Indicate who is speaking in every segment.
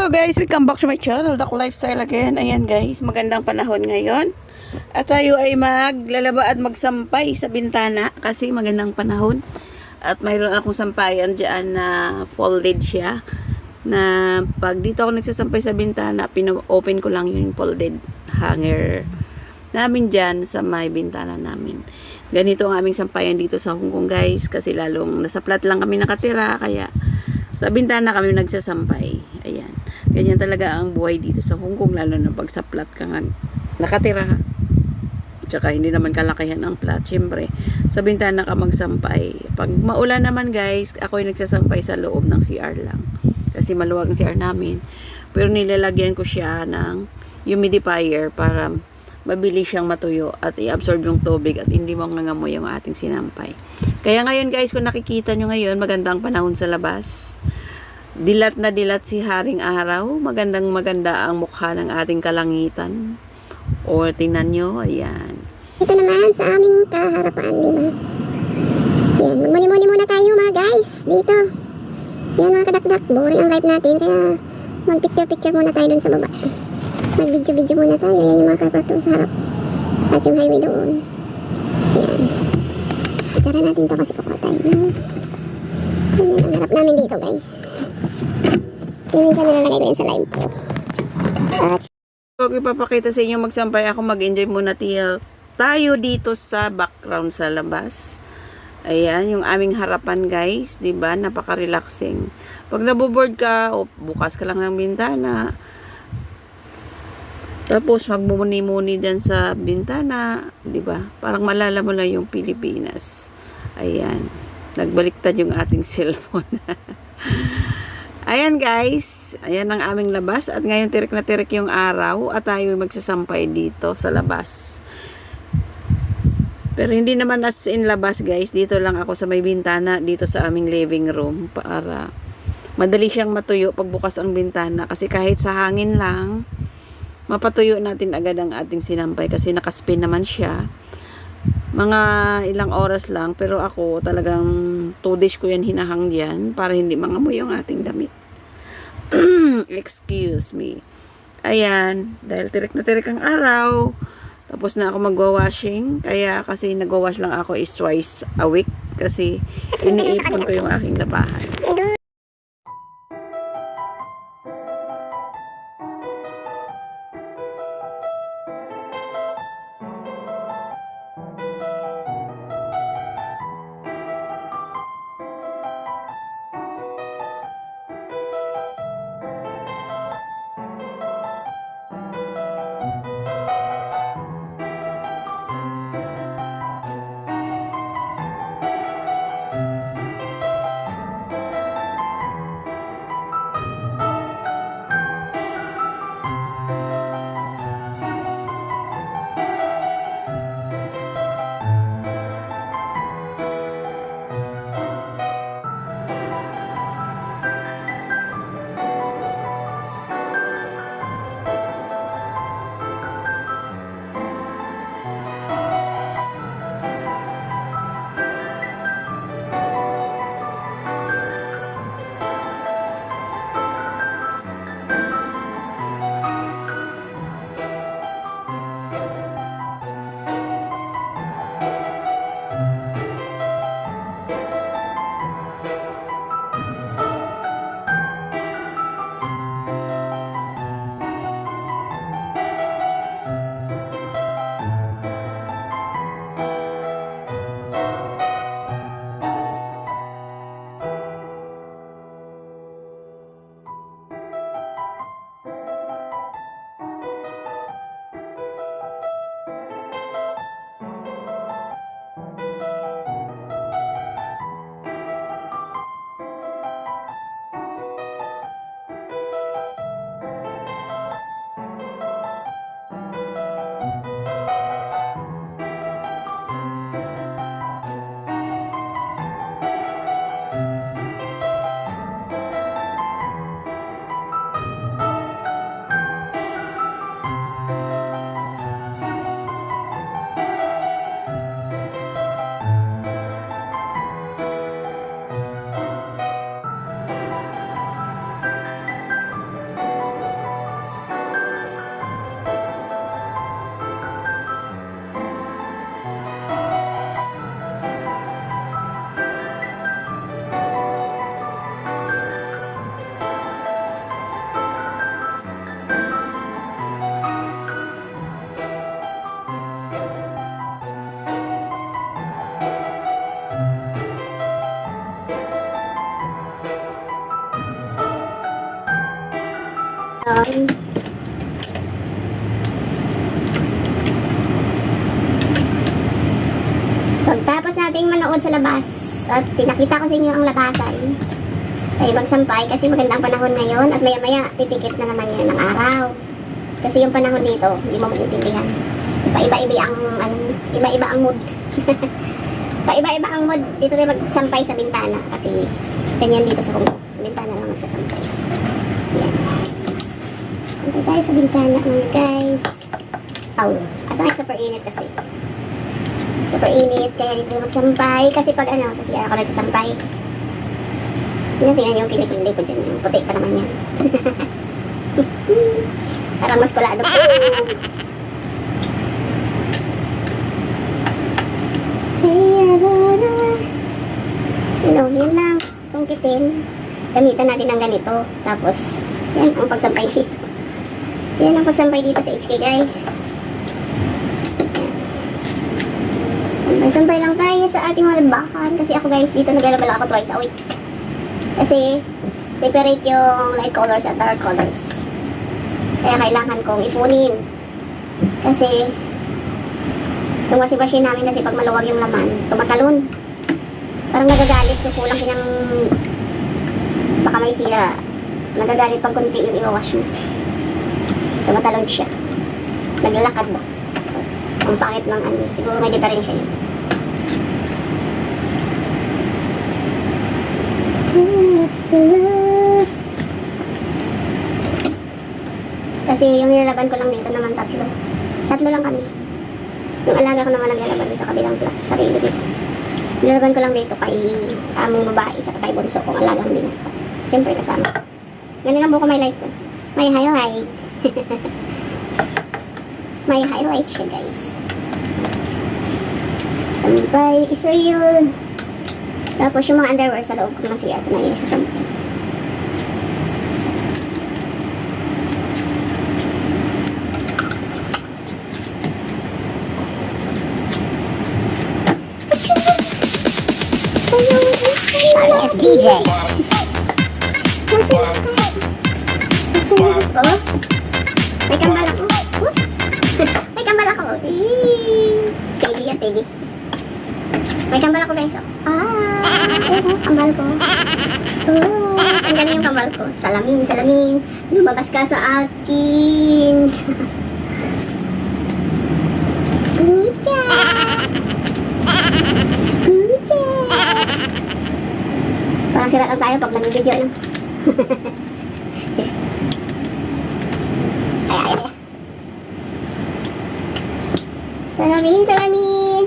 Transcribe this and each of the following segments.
Speaker 1: Hello guys, welcome back to my channel, Duck Lifestyle again. Ayan guys, magandang panahon ngayon. At tayo ay maglalaba at magsampay sa bintana kasi magandang panahon. At mayroon akong sampayan dyan na folded siya. Na pag dito ako nagsasampay sa bintana, pino-open ko lang yung folded hanger namin dyan sa may bintana namin. Ganito ang aming sampayan dito sa Hong Kong guys kasi lalong nasa flat lang kami nakatira kaya sa bintana kami nagsasampay. Ganyan talaga ang buhay dito sa Hong Kong lalo na pag sa flat ka nga nakatira. Tsaka hindi naman kalakihan ang flat. Siyempre, sa bintana ka magsampay. Pag maulan naman guys, ako ay nagsasampay sa loob ng CR lang. Kasi maluwag ang CR namin. Pero nilalagyan ko siya ng humidifier para mabilis siyang matuyo at i-absorb yung tubig at hindi mo ngangamoy yung ating sinampay. Kaya ngayon guys, kung nakikita nyo ngayon, magandang panahon sa labas. Dilat na dilat si Haring Araw. Magandang maganda ang mukha ng ating kalangitan. O tingnan nyo, ayan.
Speaker 2: Ito naman sa aming kaharapan, di ba? Yan, magmuni-muni muna tayo mga guys, dito. Yan mga kadakdak, boring ang life natin, kaya mag-picture-picture muna tayo dun sa baba. Mag-video-video muna tayo, yan yung mga car sa harap. At yung highway doon. Yan. Picture natin to kasi kukuha tayo. Yan ang harap namin dito guys. Yung minsan nilalagay ko yan sa live ko. At
Speaker 1: Kung ipapakita sa inyo magsampay ako, mag-enjoy muna tiya tayo dito sa background sa labas. Ayan, yung aming harapan guys, 'di ba? Napaka-relaxing. Pag naboboard ka, o bukas ka lang ng bintana. Tapos magmumuni-muni diyan sa bintana, 'di ba? Parang malala mo lang yung Pilipinas. Ayan. Nagbaliktad yung ating cellphone. Ayan guys, ayan ang aming labas at ngayon tirik na tirik yung araw at tayo magsasampay dito sa labas. Pero hindi naman as in labas guys, dito lang ako sa may bintana dito sa aming living room para madali siyang matuyo pagbukas ang bintana kasi kahit sa hangin lang mapatuyo natin agad ang ating sinampay kasi nakaspin naman siya. Mga ilang oras lang pero ako talagang 2 days ko yan hinahang diyan para hindi mangamoy yung ating damit. Excuse me. Ayan, dahil tirik na tirik ang araw, tapos na ako magwa-washing, kaya kasi nagwa-wash lang ako is twice a week kasi iniipon ko yung aking labahan.
Speaker 2: Natin. Pagtapos nating manood sa labas at pinakita ko sa inyo ang labasan, ay magsampay kasi magandang panahon ngayon at maya maya titikit na naman yan ng araw. Kasi yung panahon dito, hindi mo maintindihan. Iba-iba-iba ang, ano, iba-iba ang mood. Paiba-iba ang mood dito tayo magsampay sa bintana kasi ganyan dito sa Congo. Bintana lang magsasampay. Sampay tayo sa bintana mga guys. Aw, asa nga super init kasi. Super init kaya dito magsampay kasi pag ano sa CR ako nagsasampay. Tingnan tingnan yung kilikili ko dyan. Yung puti pa naman yan. Parang maskulado. Ano, yun lang. Sungkitin. Gamitan natin ng ganito. Tapos, yan ang pagsampay dito. Yan ang pagsampay dito sa HK guys. Sampay-sampay lang tayo sa ating mga. Kasi ako guys, dito naglalaba lang ako twice a week. Kasi, separate yung light colors at dark colors. Kaya kailangan kong ipunin. Kasi, yung washing namin kasi pag maluwag yung laman, tumatalon. Parang nagagalit kung kulang kinang baka may sira. Nagagalit pag kunti yung i-wash mo. Tumatalon siya. Naglalakad ba? Ang pangit ng ano. Siguro may diferensya yun. Kasi yung nilalaban ko lang dito naman tatlo. Tatlo lang kami. Yung alaga ko naman naglalaban sa kabilang flat, sarili ko. Nilalaban ko lang dito kay among babae tsaka kay bunso kong alagang binata. Siyempre kasama. Ganun ang buko may light ko. May highlight. may highlight siya guys. Sampay Israel. Tapos yung mga underwear sa loob ko ng CR ko na sa sampay.
Speaker 3: DJ.
Speaker 2: Kambal ako. May kambal ako. Baby yan, baby. May kambal ako guys. Oh. Ah, oh, kambal ko. Oh, ang galing yung kambal ko. Salamin, salamin. Lumabas ka sa akin. Kucha. Kucha. Parang sira lang tayo pag nag-video, no? Sige. Ay, ay, ay. Salamin, salamin.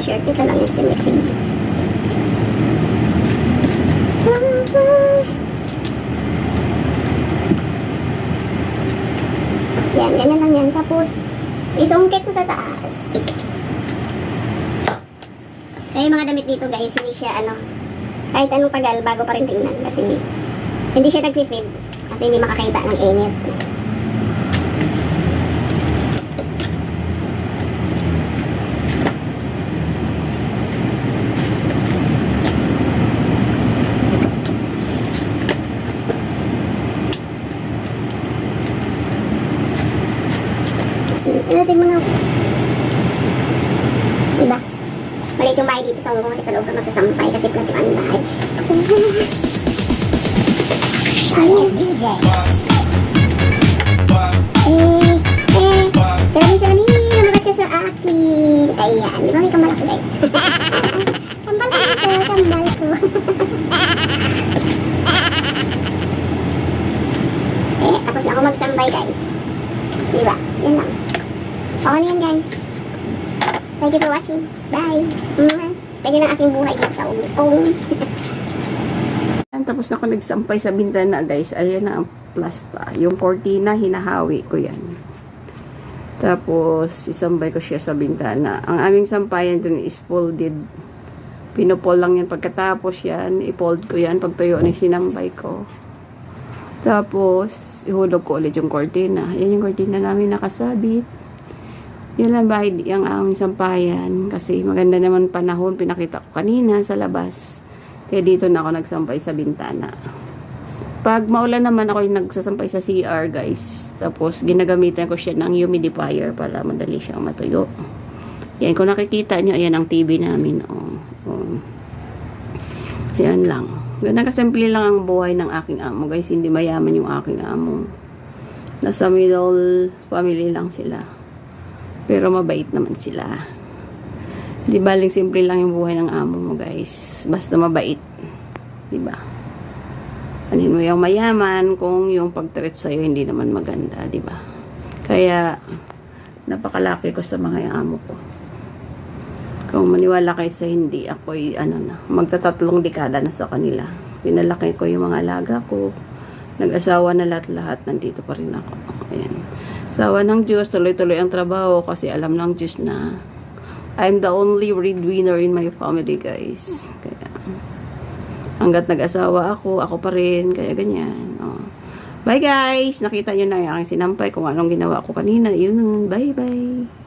Speaker 2: Shirt ito lang yung simixing. Yan, ganyan lang yan. Tapos, isungkit ko sa taas. Yung mga damit dito guys, hindi siya ano, kahit anong tagal, bago pa rin tingnan. Kasi, hindi siya nag-fit. Kasi hindi makakita ng init. Ano natin mga... Diba? Maliit yung bahay dito sa Hong Kong. Sa loob ka magsasampay kasi flat yung aming bahay.
Speaker 3: It's DJ.
Speaker 2: Eh, eh, salamin, salamin, lumabas ka sa. Ayan, di ba may kambal ako guys? kambal ko sir, kambal eh, tapos na ako magsampay guys. Di? Yun lang. Okay na guys. Thank you for watching. Bye. Mm, Ganyan ang aking buhay dito sa.
Speaker 1: Yan, Tapos na ako nagsampay sa bintana guys. Ayan na ang plasta. Yung cortina, hinahawi ko yan. Tapos, isambay ko siya sa bintana. Ang aming sampayan dun is folded. Pinupol lang yan. Pagkatapos yan, ipold ko yan. Pag tuyo ni sinambay ko. Tapos, ihulog ko ulit yung cortina. Yan yung cortina namin nakasabit. Yan lang bahay, ang aming sampayan. Kasi maganda naman panahon, pinakita ko kanina sa labas. Kaya dito na ako nagsampay sa bintana. Pag maulan naman ako yung nagsasampay sa CR guys. Tapos ginagamitan ko siya ng humidifier para madali siyang matuyo. Yan, kung nakikita nyo, ayan ang TV namin. Oh, oh. Yan lang. Ganun kasimple lang ang buhay ng aking amo. Guys, hindi mayaman yung aking amo. Nasa middle family lang sila. Pero mabait naman sila. Di baling simple lang yung buhay ng amo mo, guys. Basta mabait. Di ba? Anin mo yung mayaman kung yung pagtreat sa'yo hindi naman maganda, di ba? Kaya, napakalaki ko sa mga amo ko. Kung maniwala kayo sa hindi, ako'y ano na, magtatatlong dekada na sa kanila. Pinalaki ko yung mga alaga ko. Nag-asawa na lahat-lahat, nandito pa rin ako. Ayan. Sawa ng Diyos, tuloy-tuloy ang trabaho kasi alam ng Diyos na I'm the only breadwinner in my family, guys. Kaya, hanggat nag-asawa ako, ako pa rin, kaya ganyan. Oh. Bye guys! Nakita nyo na yung aking sinampay kung anong ginawa ko kanina. Yun, bye-bye!